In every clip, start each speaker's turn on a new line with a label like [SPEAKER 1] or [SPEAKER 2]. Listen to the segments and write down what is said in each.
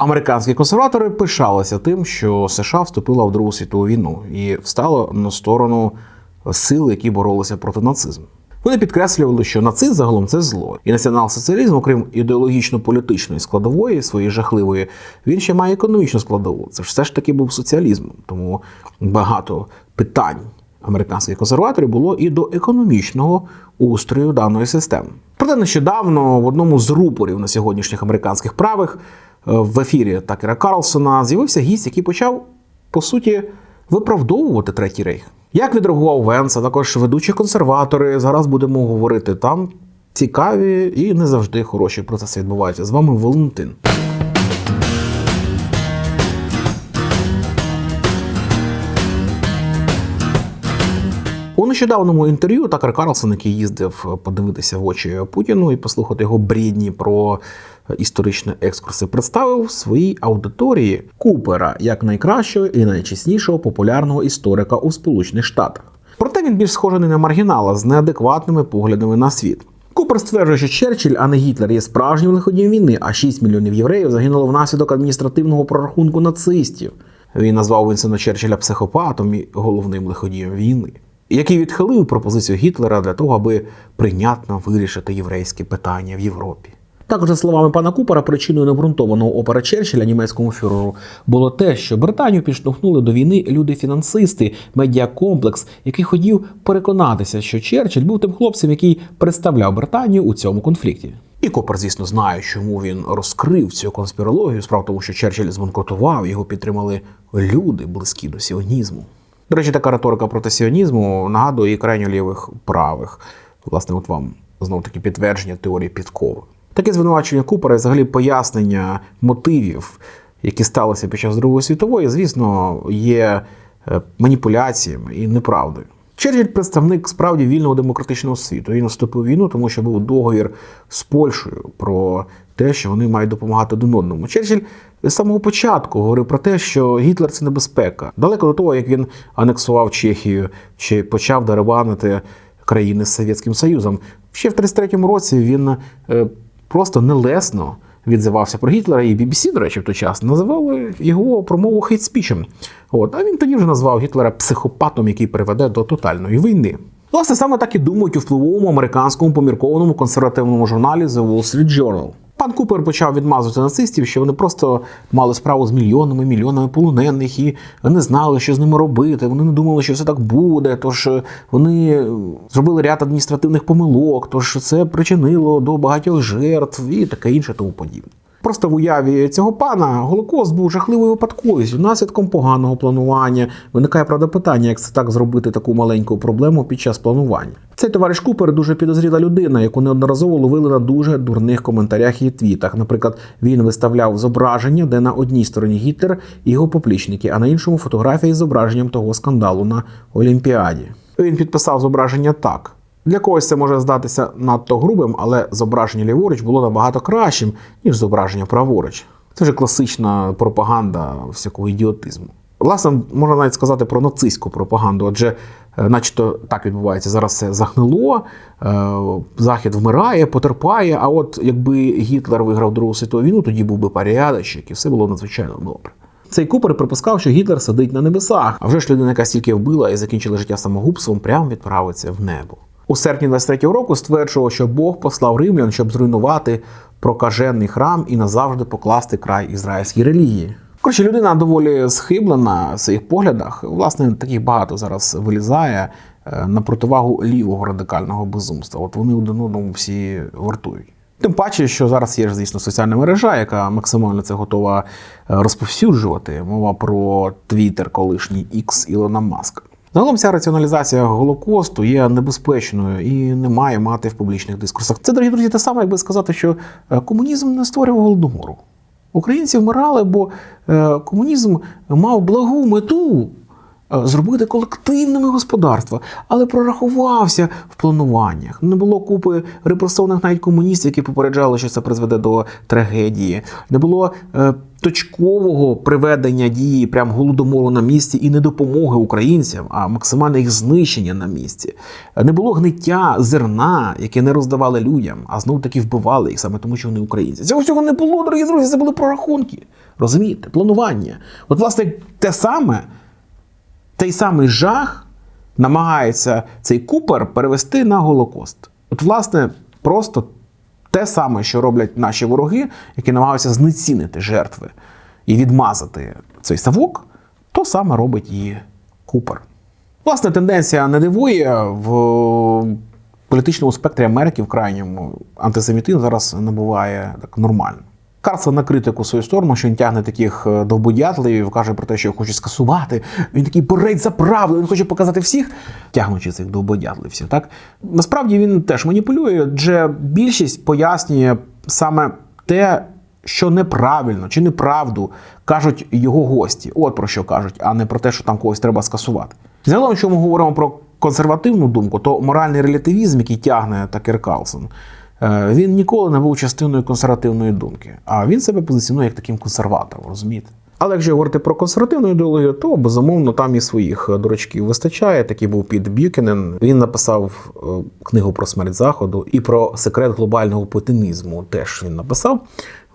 [SPEAKER 1] Американські консерватори пишалися тим, що США вступила в Другу світову війну і встала на сторону сил, які боролися проти нацизму. Вони підкреслювали, що нацизм загалом це зло, і націонал-соціалізм, окрім ідеологічно-політичної складової, своєї жахливої, він ще має економічну складову. Це ж все ж таки був соціалізм. Тому багато питань американських консерваторів було і до економічного устрою даної системи. Проте нещодавно в одному з рупорів на сьогоднішніх американських правих в ефірі Такера Карлсона з'явився гість, який почав по суті виправдовувати третій рейх. Як відреагував Венс, а також ведучі консерватори. Зараз будемо говорити там цікаві і не завжди хороші процеси відбуваються. З вами Валентин. Нещодавному інтерв'ю Такер Карлсон, який їздив подивитися в очі Путіну і послухати його брідні про історичні екскурси, представив своїй аудиторії Купера як найкращого і найчеснішого популярного історика у Сполучених Штатах. Проте він більш схожий на маргінала з неадекватними поглядами на світ. Купер стверджує, що Черчилль, а не Гітлер, є справжнім лиходієм війни, а 6 мільйонів євреїв загинуло внаслідок адміністративного прорахунку нацистів. Він назвав Вінсена Черчилля психопатом і головним лиходієм війни, який відхилив пропозицію Гітлера для того, аби прийнятно вирішити єврейське питання в Європі. Також, за словами пана Купера, причиною необґрунтованого опера Черчилля німецькому фюреру було те, що Британію підштовхнули до війни люди-фінансисти, медіакомплекс, який хотів переконатися, що Черчилль був тим хлопцем, який представляв Британію у цьому конфлікті. І Копер, звісно, знає, чому він розкрив цю конспірологію. Справа тому, що Черчилль збанкрутував, його підтримали люди, близькі до сіонізму. До речі, така риторика проти сіонізму нагадує і крайньо лівих правих. Власне, от вам знову таки підтвердження теорії підкови. Таке звинувачення Купера і взагалі пояснення мотивів, які сталися під час Другої світової, звісно, є е, маніпуляціями і неправдою. Черчилль – представник справді вільного демократичного світу. Він вступив в війну, тому що був договір з Польщею про те, що вони мають допомагати один одному. Черчилль з самого початку говорив про те, що Гітлер це небезпека. Далеко до того, як він анексував Чехію чи почав дерибанити країни з Совєтським Союзом. Ще в 33-му році він е, просто нелесно відзивався про Гітлера, і BBC, до речі, в той час називали його промову хейтспічем. От, а він тоді вже назвав Гітлера психопатом, який приведе до тотальної війни. Власне, саме так і думають у впливовому американському поміркованому консервативному журналі The Wall Street Journal. Пан Купер почав відмазувати нацистів, що вони просто мали справу з мільйонами мільйонами полонених і не знали, що з ними робити. Вони не думали, що все так буде. Тож вони зробили ряд адміністративних помилок, тож це причинило до багатьох жертв і таке інше тому подібне. Просто в уяві цього пана Голокост був жахливою випадковістю, наслідком поганого планування. Виникає правда питання, як це так зробити таку маленьку проблему під час планування. Цей товариш Купер дуже підозріла людина, яку неодноразово ловили на дуже дурних коментарях і твітах. Наприклад, він виставляв зображення, де на одній стороні Гітлер і його поплічники, а на іншому фотографії з зображенням того скандалу на Олімпіаді. Він підписав зображення так. Для когось це може здатися надто грубим, але зображення ліворуч було набагато кращим, ніж зображення праворуч. Це вже класична пропаганда всякого ідіотизму. Власне, можна навіть сказати про нацистську пропаганду, адже, е, начебто, так відбувається. Зараз все загнило, е, Захід вмирає, потерпає. А от якби Гітлер виграв Другу світову війну, тоді був би порядочок, і все було надзвичайно добре. Цей Купер припускав, що Гітлер сидить на небесах, а вже ж людина, яка стільки вбила і закінчила життя самогубством, прямо відправиться в небо. У серпні 23-го року стверджував, що Бог послав римлян, щоб зруйнувати прокажений храм і назавжди покласти край ізраїльській релігії. Коротше, людина доволі схиблена в своїх поглядах. Власне, таких багато зараз вилізає е, на противагу лівого радикального безумства. От вони один одному всі вартують. Тим паче, що зараз є звісно, соціальна мережа, яка максимально це готова е, розповсюджувати. Мова про Твіттер, колишній X Ілона Маска. Загалом ця раціоналізація Голокосту є небезпечною і не має мати в публічних дискурсах. Це, дорогі друзі, те саме, якби сказати, що е, комунізм не створював голодомору. Українці вмирали, бо е, комунізм мав благу мету зробити колективними господарства, але прорахувався в плануваннях. Не було купи репресованих навіть комуністів, які попереджали, що це призведе до трагедії. Не було е, точкового приведення дії прям голодомору на місці і не допомоги українцям, а максимальне їх знищення на місці. Е, Не було гниття зерна, яке не роздавали людям, а знов таки вбивали їх саме тому, що вони українці. Цього всього не було, дорогі друзі, це були прорахунки. Розумієте, планування. От, власне, те саме, той самий жах намагається цей Купер перевести на Голокост. От, власне, просто те саме, що роблять наші вороги, які намагаються знецінити жертви і відмазати цей савок, то саме робить і Купер. Власне, тенденція не дивує в політичному спектрі Америки в крайньому антисемітизм зараз набуває так нормально. Карсон на критику свою сторону, що він тягне таких е, довбодятливів, каже про те, що хоче скасувати. Він такий борець за правду, він хоче показати всіх, тягнучи цих довбодятливців. Так насправді він теж маніпулює, адже більшість пояснює саме те, що неправильно чи неправду кажуть його гості. От про що кажуть, а не про те, що там когось треба скасувати. Загалом, якщо ми говоримо про консервативну думку, то моральний релятивізм, який тягне Такер Карлсон, він ніколи не був частиною консервативної думки, а він себе позиціонує як таким консерватором, розумієте? Але якщо говорити про консервативну ідеологію, то безумовно там і своїх дурачків вистачає. Такий був Піт Б'юкенен. Він написав е, книгу про смерть заходу і про секрет глобального путінізму. Теж він написав.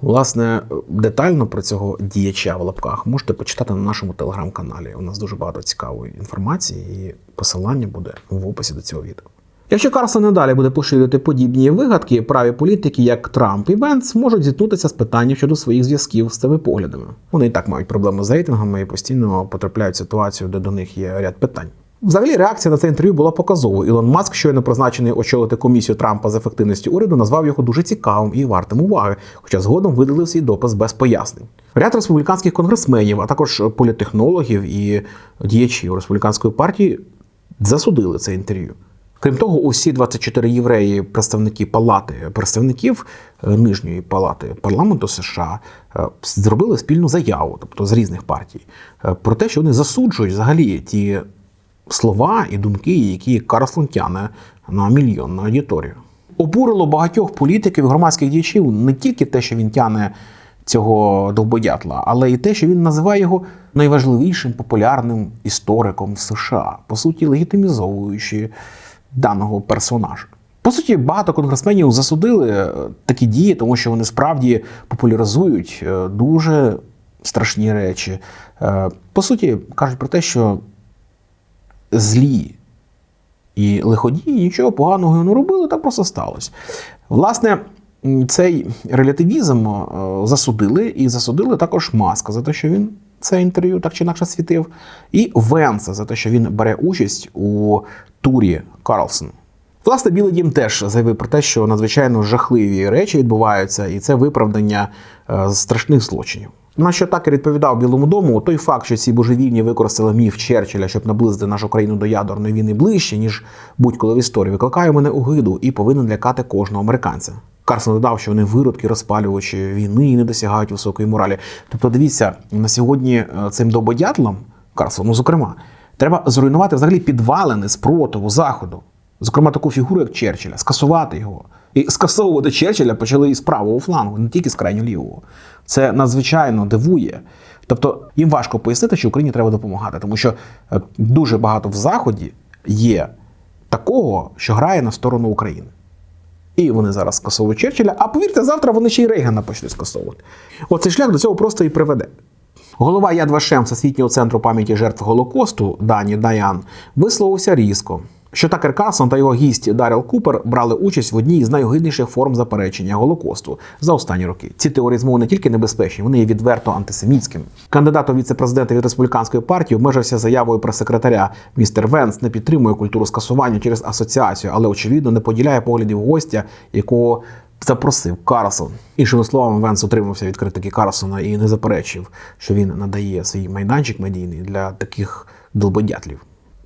[SPEAKER 1] Власне, детально про цього діяча в лапках можете почитати на нашому телеграм-каналі. У нас дуже багато цікавої інформації, і посилання буде в описі до цього відео. Якщо Карсон надалі буде поширювати подібні вигадки, праві політики, як Трамп і Венс, можуть зіткнутися з питанням щодо своїх зв'язків з цими поглядами. Вони і так мають проблеми з рейтингами і постійно потрапляють в ситуацію, де до них є ряд питань. Взагалі, реакція на це інтерв'ю була показовою. Ілон Маск, щойно призначений очолити комісію Трампа з ефективності уряду, назвав його дуже цікавим і вартим уваги, хоча згодом видалив свій допис без пояснень. Ряд республіканських конгресменів, а також політехнологів і діячів республіканської партії засудили це інтерв'ю. Крім того, усі 24 євреї, представники палати представників е, нижньої палати парламенту США, е, зробили спільну заяву, тобто з різних партій, е, про те, що вони засуджують взагалі ті слова і думки, які Карсон тяне на мільйонну аудиторію. Обурило багатьох політиків громадських діячів не тільки те, що він тяне цього довбодятла, але і те, що він називає його найважливішим популярним істориком США, по суті, легітимізовуючи даного персонажа. По суті, багато конгресменів засудили е, такі дії, тому що вони справді популяризують е, дуже страшні речі. Е, По суті, кажуть про те, що злі і лиходії нічого поганого не робили, так просто сталося. Власне, цей релятивізм засудили, і засудили також Маска за те, що він це інтерв'ю так чи інакше світив, і Венса за те, що він бере участь у турі Карлсон. Власне, Білий Дім теж заявив про те, що надзвичайно жахливі речі відбуваються, і це виправдання е, страшних злочинів. На що так і відповідав Білому дому, той факт, що ці божевільні використали міф Черчилля, щоб наблизити нашу країну до ядерної війни ближче, ніж будь-коли в історії, викликає мене огиду і повинен лякати кожного американця. Карсон додав, що вони виродки, розпалювачі війни і не досягають високої моралі. Тобто, дивіться, на сьогодні е, цим дободятлам, Карсону, зокрема, треба зруйнувати взагалі підвалини спротиву заходу. Зокрема, таку фігуру, як Черчилля, скасувати його. І скасовувати Черчилля почали із правого флангу, не тільки з крайньо лівого. Це надзвичайно дивує. Тобто їм важко пояснити, що Україні треба допомагати, тому що е, дуже багато в Заході є такого, що грає на сторону України. І вони зараз скасовують Черчилля, а повірте, завтра вони ще й Рейгана почнуть скасовувати. Оцей шлях до цього просто і приведе. Голова Яд Вашем Всесвітнього центру пам'яті жертв Голокосту Дані Даян висловився різко, що Такер Карлсон та його гість Даріл Купер брали участь в одній із найогидніших форм заперечення Голокосту за останні роки. Ці теорії змови не тільки небезпечні, вони є відверто антисемітськими. Кандидат у віце-президента від республіканської партії обмежився заявою прес-секретаря. Містер Венс не підтримує культуру скасування через асоціацію, але очевидно не поділяє поглядів гостя, якого запросив Карлсон. Іншими словами, Венс утримався від критики Карлсона і не заперечив, що він надає свій майданчик медійний для таких долбодятлів.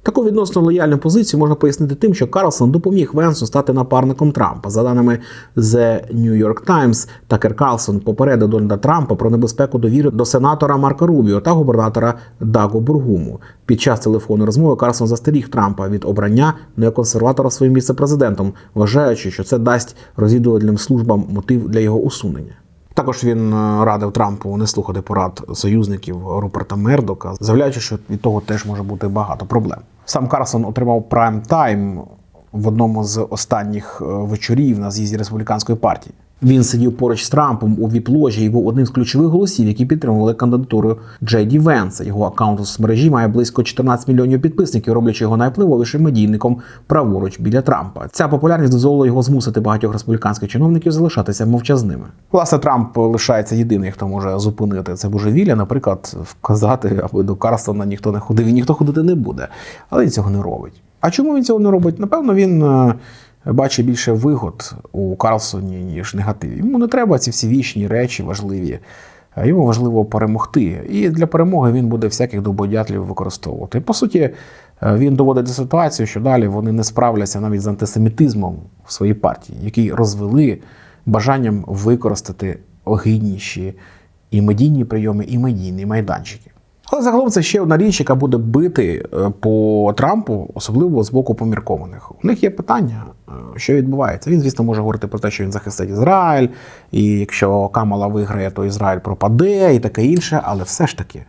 [SPEAKER 1] Таку відносно лояльну позицію можна пояснити тим, що Карлсон допоміг Венсу стати напарником Трампа. За даними The New York Times, Такер Карлсон попередив Дональда Трампа про небезпеку довіри до сенатора Марка Рубіо та губернатора Дагу Бургуму. Під час телефонної розмови Карлсон застеріг Трампа від обрання неоконсерватора своїм віце-президентом, вважаючи, що це дасть розвідувальним службам мотив для його усунення. Також він е, радив Трампу не слухати порад союзників Руперта Мердока, заявляючи, що від того теж може бути багато проблем. Сам Карсон отримав прайм тайм в одному з останніх е, вечорів на з'їзді республіканської партії. Він сидів поруч з Трампом у віп-ложі і був одним з ключових голосів, які підтримували кандидатуру Джей Ді Венса. Його аккаунт у соцмережі має близько 14 мільйонів підписників, роблячи його найвпливовішим медійником праворуч біля Трампа. Ця популярність дозволила його змусити багатьох республіканських чиновників залишатися мовчазними. Власне, Трамп лишається єдиний, хто може зупинити це божевілля, наприклад, вказати, аби до Карстона ніхто не ходив і ніхто ходити не буде. Але він цього не робить. А чому він цього не робить? Напевно, він. Бачить більше вигод у Карлсоні, ніж негативів. Йому не треба ці всі вічні речі важливі. Йому важливо перемогти. І для перемоги він буде всяких дободятлів використовувати. По суті, е, він доводить до ситуації, що далі вони не справляться навіть з антисемітизмом в своїй партії, який розвели бажанням використати огидніші і медійні прийоми, і медійні майданчики. Але загалом це ще одна річ, яка буде бити е, по Трампу, особливо з боку поміркованих. У них є питання, е, що відбувається. Він, звісно, може говорити про те, що він захистить Ізраїль, і якщо Камала виграє, то Ізраїль пропаде, і таке інше. Але все ж таки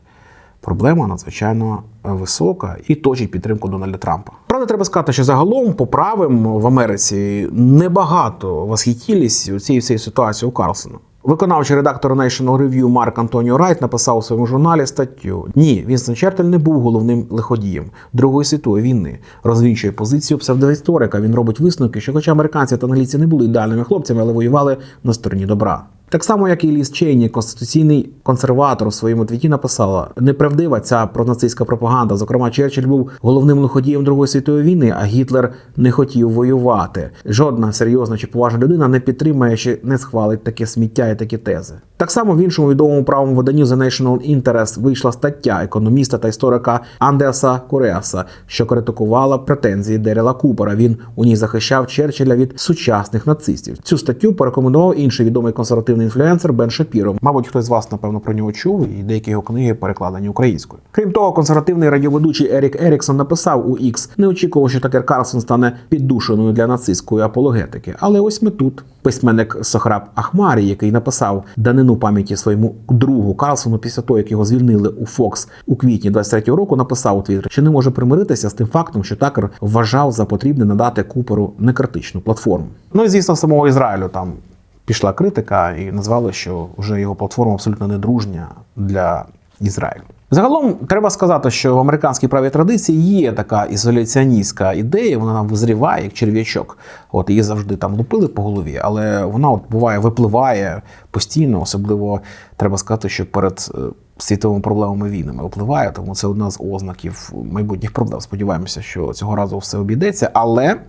[SPEAKER 1] проблема надзвичайно висока і точить підтримку Дональда Трампа. Правда, треба сказати, що загалом по правим в Америці небагато восхитілись у цій всій ситуації у Карлсона. Виконавчий редактор National Review Марк Антоніо Райт написав у своєму журналі статтю: Ні, Вінстон Черчилль не був головним лиходієм Другої світової війни. Розвінчує позицію псевдоісторика. Він робить висновки, що, хоча американці та англійці не були ідеальними хлопцями, але воювали на стороні добра. Так само, як і Ліс Чейні, конституційний консерватор у своєму твіті написала: неправдива ця пронацистська пропаганда. Зокрема, Черчилль був головним лиходієм Другої світової війни, а Гітлер не хотів воювати. Жодна серйозна чи поважна людина не підтримає чи не схвалить таке сміття і такі тези. Так само в іншому відомому правому виданні The National Interest вийшла стаття економіста та історика Андеса Кореаса, що критикувала претензії Дерела Купера. Він у ній захищав Черчилля від сучасних нацистів. Цю статтю порекомендував інший відомий консервативний інфлюенсер Бен Шапіро. Мабуть, хтось з вас напевно про нього чув, і деякі його книги перекладені українською. Крім того, консервативний радіоведучий Ерік Еріксон написав у X, не очікував, що Такер Карлсон стане піддушеною для нацистської апологетики. Але ось ми тут. Письменник Сохраб Ахмарі, який написав данину пам'яті своєму другу Карлсону після того, як його звільнили у Фокс у квітні 23-го року, написав у Твіттері, що не може примиритися з тим фактом, що Такер вважав за потрібне надати Куперу некритичну платформу. Ну і звісно, самого Ізраїлю там пішла критика і назвали, що вже його платформа абсолютно недружня для Ізраїлю. Загалом треба сказати, що в американській правій традиції є така ізоляціоністська ідея, вона нам визріває як черв'ячок. От її завжди там лупили по голові, але вона от буває випливає постійно, особливо треба сказати, що перед е, світовими проблемами війнами випливає, тому це одна з ознаків майбутніх проблем. Сподіваємося, що цього разу все обійдеться, але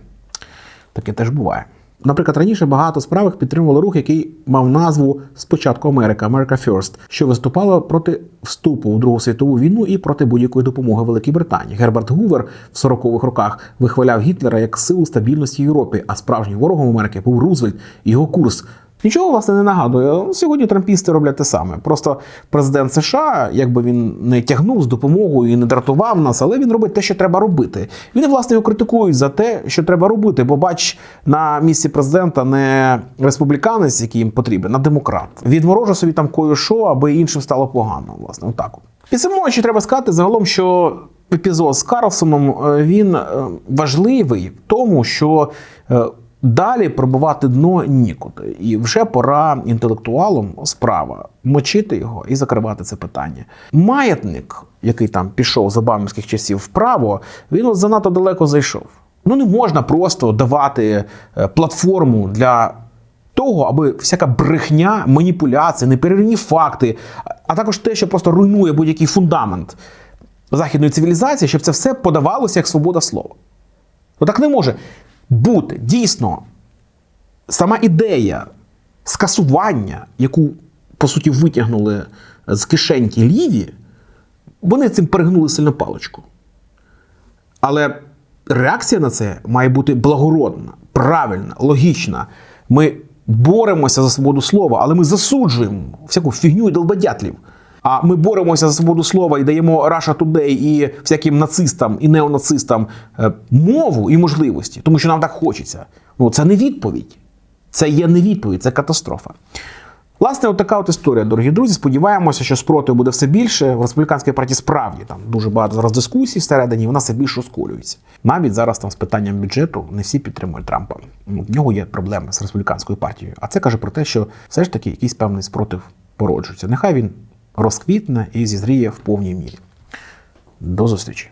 [SPEAKER 1] таке теж буває. Наприклад, раніше багато справих підтримували рух, який мав назву Спочатку Америка America First, що виступало проти вступу у Другу світову війну і проти будь-якої допомоги Великій Британії. Герберт Гувер в 40-х роках вихваляв Гітлера як силу стабільності Європи, а справжнім ворогом Америки був Рузвельт і його курс. Нічого власне не нагадує. Сьогодні трампісти роблять те саме. Просто президент США, якби він не тягнув з допомогою і не дратував нас, але він робить те, що треба робити. Він власне його критикують за те, що треба робити. Бо бач, на місці президента не республіканець, який їм потрібен, а демократ. Відморожу собі там кое-що, аби іншим стало погано. Власне, отак. Підсумовуючи, треба сказати загалом, що епізод з Карлсоном е, він е, важливий в тому, що. Далі пробивати дно нікуди. І вже пора інтелектуалам справа мочити його і закривати це питання. Маятник, який там пішов з обамівських часів вправо, він от занадто далеко зайшов. Ну не можна просто давати е, платформу для того, аби всяка брехня, маніпуляція, неперервні факти, а також те, що просто руйнує будь-який фундамент західної цивілізації, щоб це все подавалося як свобода слова. Ну так не може бути дійсно сама ідея скасування, яку по суті витягнули з кишеньки ліві, вони цим перегнули сильно паличку. Але реакція на це має бути благородна, правильна, логічна. Ми боремося за свободу слова, але ми засуджуємо всяку фігню і долбодятлів. А ми боремося за свободу слова і даємо Russia Today і всяким нацистам і неонацистам е, мову і можливості, тому що нам так хочеться. Ну це не відповідь. Це є не відповідь, це катастрофа. Власне, от така от історія, дорогі друзі. Сподіваємося, що спротиву буде все більше. В республіканській партії справді там дуже багато зараз дискусій всередині, вона все більше розколюється. Навіть зараз там з питанням бюджету не всі підтримують Трампа. Ну, В нього є проблеми з республіканською партією. А це каже про те, що все ж таки якийсь певний спротив породжується. Нехай він розквітне і зізріє в повній мірі. До зустрічі.